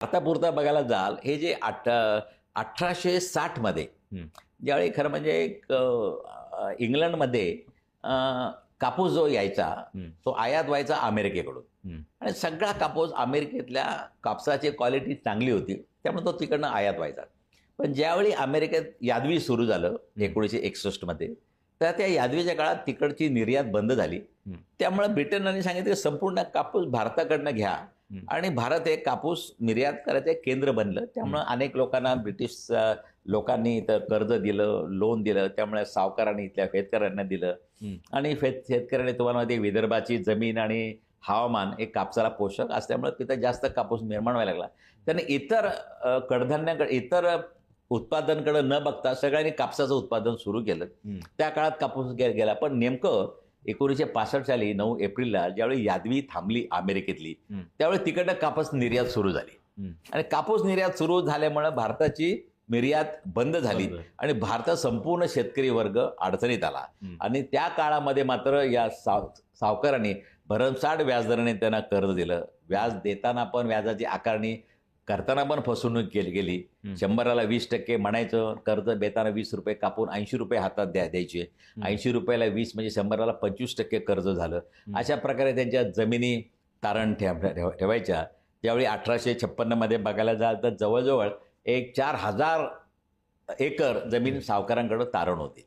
भारतापुरता बघायला जाल हे जे आठ अठराशे साठमध्ये. ज्यावेळी खरं म्हणजे एक इंग्लंडमध्ये कापूस जो यायचा. तो आयात व्हायचा अमेरिकेकडून. आणि सगळा कापूस अमेरिकेतल्या कापसाची क्वालिटी चांगली होती त्यामुळे तो तिकडनं आयात व्हायचा पण ज्यावेळी अमेरिकेत यादवी सुरू झालं एकोणीसशे एकसष्टमध्ये तर त्या यादवीच्या काळात तिकडची निर्यात बंद झाली. त्यामुळे ब्रिटनने सांगितलं की संपूर्ण कापूस भारताकडनं घ्या. आणि भारत हे कापूस निर्यात करायचं केंद्र बनलं. त्यामुळे अनेक लोकांना ब्रिटिश लोकांनी इथं कर्ज दिलं लोन दिलं. त्यामुळे सावकारांनी इथल्या शेतकऱ्यांना दिलं. आणि शेत शेतकऱ्यांनी तुम्हाला माहिती विदर्भाची जमीन आणि हवामान हे कापसाला पोषक असल्यामुळे तिथं जास्त कापूस निर्माण व्हायला लागला. त्याने इतर कडधान्याकडे इतर उत्पादनकडे न बघता सगळ्यांनी कापसाचं उत्पादन सुरू केलं. त्या काळात कापूस गेला पण नेमकं एकोणीसशे पासष्ट साली नऊ एप्रिलला ज्यावेळी यादवी थांबली अमेरिकेतली. त्यावेळी तिकडनं कापूस निर्यात सुरू झाली. आणि कापूस निर्यात सुरू झाल्यामुळे भारताची निर्यात बंद झाली. आणि भारतात संपूर्ण शेतकरी वर्ग अडचणीत आला. आणि त्या काळामध्ये मात्र या साव सावकारांनी भरमसाठ व्याजदराने त्यांना कर्ज दिलं व्याज देताना पण व्याजाची आकारणी करताना पण फसवणूक केली गेली. शंभराला वीस टक्के म्हणायचं कर्ज देताना वीस रुपये कापून ऐंशी रुपये हातात द्या द्यायचे. ऐंशी रुपयाला वीस म्हणजे शंभराला पंचवीस टक्के कर्ज झालं. अशा प्रकारे त्यांच्या जमिनी तारण ठेव ठेव- ठेवायच्या त्यावेळी अठराशे छप्पन्नमध्ये बघायला जाल तर जवळजवळ एक चार हजार एकर जमीन सावकारांकडे तारण होती.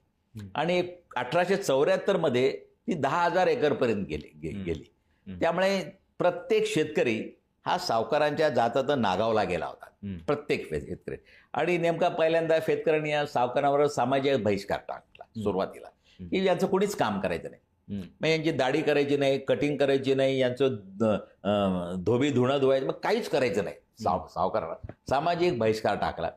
आणि अठराशे चौऱ्याहत्तरमध्ये ती दहा हजार एकरपर्यंत गेली. गेली. त्यामुळे प्रत्येक शेतकरी हा सावकारांच्या जातात नागावला गेला होता. प्रत्येक शेतकरी आणि नेमका पहिल्यांदा शेतकऱ्यांनी या सावकारांवर सामाजिक बहिष्कार टाकला. सुरुवातीला. की यांचं कोणीच काम करायचं नाही. मग यांची दाढी करायची नाही कटिंग करायची नाही यांचं धोबी धुणं धुवायचं मग काहीच करायचं नाही साव सावकाराला सामाजिक बहिष्कार टाकला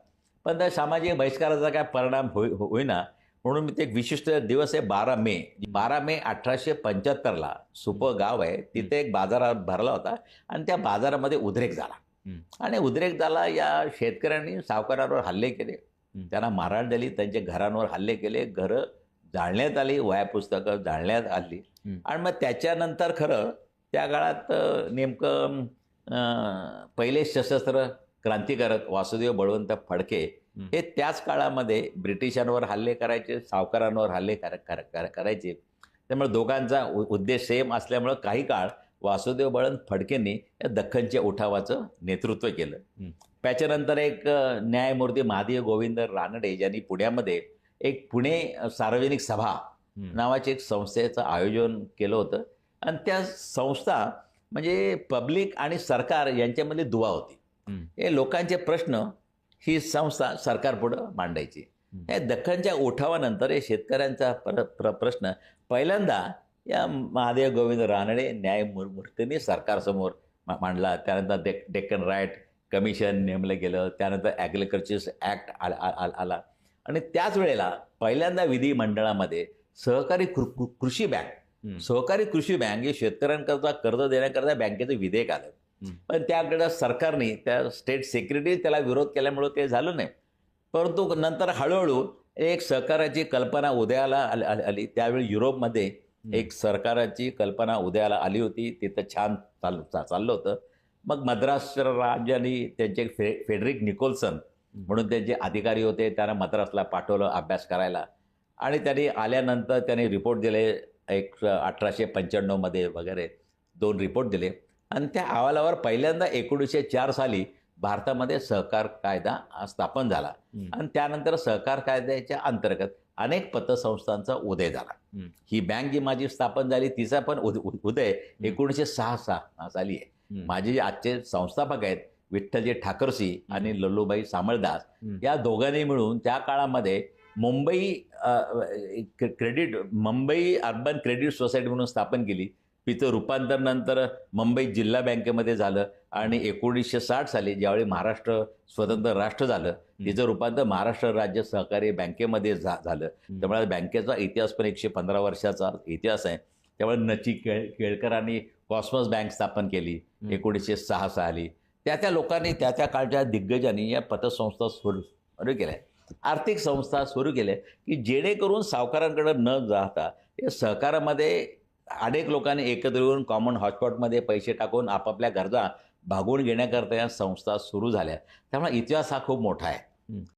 पण त्या सामाजिक बहिष्काराचा काय परिणाम होई होईना म्हणून मी ते एक विशिष्ट दिवस आहे बारा मे. बारा मे अठराशे पंच्याहत्तरला सुप गाव आहे. तिथे एक बाजार भरला होता आणि त्या बाजारामध्ये उद्रेक झाला. आणि उद्रेक झाला या शेतकऱ्यांनी सावकारांवर हल्ले केले. त्यांना मारहाण दिली त्यांच्या घरांवर हल्ले केले घरं जाळण्यात आली वया पुस्तकं जाळण्यात आली. आणि मग त्याच्यानंतर खरं त्या काळात नेमकं पहिले सशस्त्र क्रांतिकारक वासुदेव बळवंत फडके हं. त्याच काळामध्ये ब्रिटिशांवर हल्ले करायचे सावकारांवर हल्ले कर, कर, कर, करायचे त्यामुळे दोघांचा उद्देश सेम असल्यामुळं काही काळ वासुदेव बळवंत फडकेंनी या दख्खनच्या उठावाचं नेतृत्व केलं. त्याच्यानंतर एक न्यायमूर्ती महादेव गोविंद रानडे यांनी पुण्यामध्ये एक पुणे सार्वजनिक सभा. नावाची एक संस्थेचं आयोजन केलं होतं आणि त्या संस्था म्हणजे पब्लिक आणि सरकार यांच्यामध्ये दुवा होती हं. लोकांचे प्रश्न ही संस्था सरकारपुढं मांडायची हं. या दख्खनच्या उठावानंतर हे शेतकऱ्यांचा प्र प्र प्रश्न पहिल्यांदा या महादेव गोविंद रानडे न्यायमूर्तींनी सरकारसमोर मांडला त्यानंतर डेक डेक्कन राईट कमिशन नेमलं गेलं त्यानंतर ॲग्रिकल्चर ॲक्ट आला आला- आला आणि त्याच वेळेला पहिल्यांदा विधिमंडळामध्ये सहकारी कृषी बँक. सहकारी कृषी बँक हे शेतकऱ्यांकरता कर्ज देण्याकरता बँकेचं विधेयक आलं. पण त्याकडे सरकारने त्या स्टेट सेक्रेटरी त्याला विरोध केल्यामुळं ते झालं नाही. परंतु नंतर हळूहळू एक सहकाराची कल्पना उदयाला आली आली- आली. त्यावेळी युरोपमध्ये एक सरकाराची कल्पना उदयाला आली होती. तिथं छान चाल चा- चाललं होतं. मग मद्रास राज्याने त्यांचे फे फेडरिक निकोल्सन म्हणून त्यांचे अधिकारी होते. त्यांना मद्रासला पाठवलं अभ्यास करायला. आणि त्यांनी आल्यानंतर त्यांनी रिपोर्ट दिले. एक अठराशे पंच्याण्णवमध्ये वगैरे दोन रिपोर्ट दिले. आणि त्या अहवालावर पहिल्यांदा एकोणीसशे चार साली भारतामध्ये सहकार कायदा स्थापन झाला. आणि त्यानंतर सहकार कायद्याच्या अंतर्गत अनेक पतसंस्थांचा उदय झाला हं. बँक जी माझी स्थापन झाली तिचा पण उद- उद- उदय एकोणीसशे सहा सहा साली आहे. माझे जे आजचे संस्थापक आहेत विठ्ठलजी ठाकरसी आणि लल्लूबाई सामळदास. या दोघांनी मिळून त्या काळामध्ये Mumbai credit Mumbai urban credit society म्हणून स्थापन केली तिचं रूपांतर नंतर मुंबई जिल्हा बँकेमध्ये झालं आणि एकोणीसशे साठ साली ज्यावेळी महाराष्ट्र स्वतंत्र राष्ट्र झालं तिचं रूपांतर महाराष्ट्र राज्य सहकारी बँकेमध्ये झा- झालं. त्यामुळे बँकेचा इतिहास पण एकशे पंधरा वर्षाचा इतिहास आहे. त्यामुळे नची केळ केळकरांनी कॉस्मॉस बँक स्थापन केली एकोणीसशे सहा साली. त्या त्या लोकांनी त्या त्या काळच्या दिग्गजांनी या पतसंस्था सुरू सुरू केल्या. आर्थिक संस्था सुरू केल्या की जेणेकरून सावकारांकडे न जाता या सहकारामध्ये अनेक लोकांनी एकत्र येऊन कॉमन हॉटस्पॉटमध्ये पैसे टाकून आपापल्या गरजा भागवून घेण्याकरता या संस्था सुरू झाल्या त्यामुळे इतिहास हा खूप मोठा आहे.